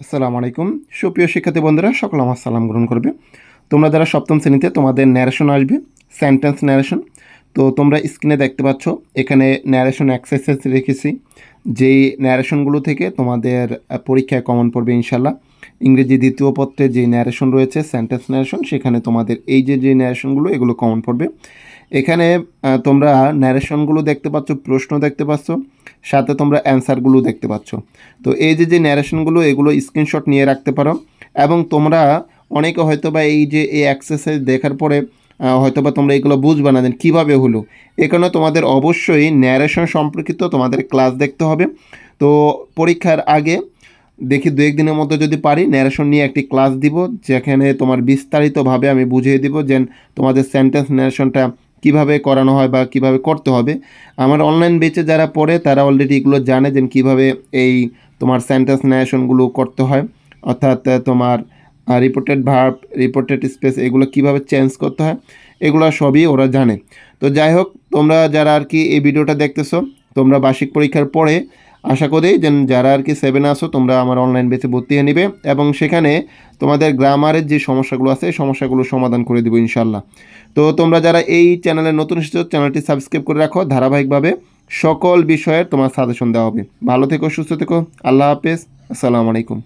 আসসালামু আলাইকুম। সুপ্রিয় শিক্ষার্থী বন্ধুরা, সকল আমার সালাম গ্রহণ করবে। তোমরা যারা সপ্তম শ্রেণীতে, তোমাদের ন্যারেশন আসবে সেন্টেন্স ন্যারেশন তো তোমরা স্ক্রিনে দেখতে পাচ্ছ, এখানে ন্যারেশন এক্সারসাইজ রেখেছি। যেই ন্যারেশনগুলো থেকে তোমাদের পরীক্ষায় কমন পড়বে ইনশাল্লাহ ইংরেজি দ্বিতীয় পত্রে যে ন্যারেশন রয়েছে সেন্টেন্স ন্যারেশন সেখানে তোমাদের এই যে যে ন্যারেশনগুলো এগুলো কমন পড়বে। এখানে তোমরা ন্যারেশনগুলো দেখতে পাচ্ছ, প্রশ্ন দেখতে পাচ্ছ, সাথে তোমরা অ্যান্সারগুলো দেখতে পাচ্ছ। তো এই যে যে ন্যারেশনগুলো এগুলো স্ক্রিনশট নিয়ে রাখতে পারো। এবং তোমরা অনেকে হয়তো বা এই যে, এই এক্সারসাইজ দেখার পরে হয়তো বা তোমরা এগুলো বুঝবে না দেন কীভাবে হলো। এখানে তোমাদের অবশ্যই ন্যারেশন সম্পর্কিত তোমাদের ক্লাস দেখতে হবে। তো পরীক্ষার আগে দেখি দু একদিনের মধ্যে যদি পারি ন্যারেশন নিয়ে একটি ক্লাস দিব, যেখানে তোমার বিস্তারিতভাবে আমি বুঝিয়ে দিব যে তোমাদের সেন্টেন্স ন্যারেশনটা কীভাবে করানো হয় বা কীভাবে করতে হবে। আমার অনলাইন বেচে যারা পড়ে, তারা অলরেডি এগুলো জানে যে কীভাবে এই তোমার সেন্টেন্স ন্যায়শনগুলো করতে হয়। অর্থাৎ তোমার রিপোর্টেড ভার্ব রিপোর্টেড স্পেস এগুলো কীভাবে চেঞ্জ করতে হয়, এগুলো সবই ওরা জানে। তো যাই হোক, তোমরা যারা আর কি এই ভিডিওটা দেখতেছো, তোমরা বার্ষিক পরীক্ষার পরে আশা করি যে যারা আর কি সেভেন আসো তোমরা আমার অনলাইন বেসে ভর্তি হয়ে নিবে এবং সেখানে তোমাদের গ্রামারের যে সমস্যাগুলো আছে সমস্যাগুলো সমাধান করে দেবো ইনশাল্লাহ তো তোমরা যারা এই চ্যানেলে নতুন এসেছ চ্যানেলটি সাবস্ক্রাইব করে রাখো। ধারাবাহিকভাবে সকল বিষয়ের তোমার সাজেশন দেওয়া হবে। ভালো থেকো, সুস্থ থেকো। আল্লাহ হাফেজ। আসসালামু আলাইকুম।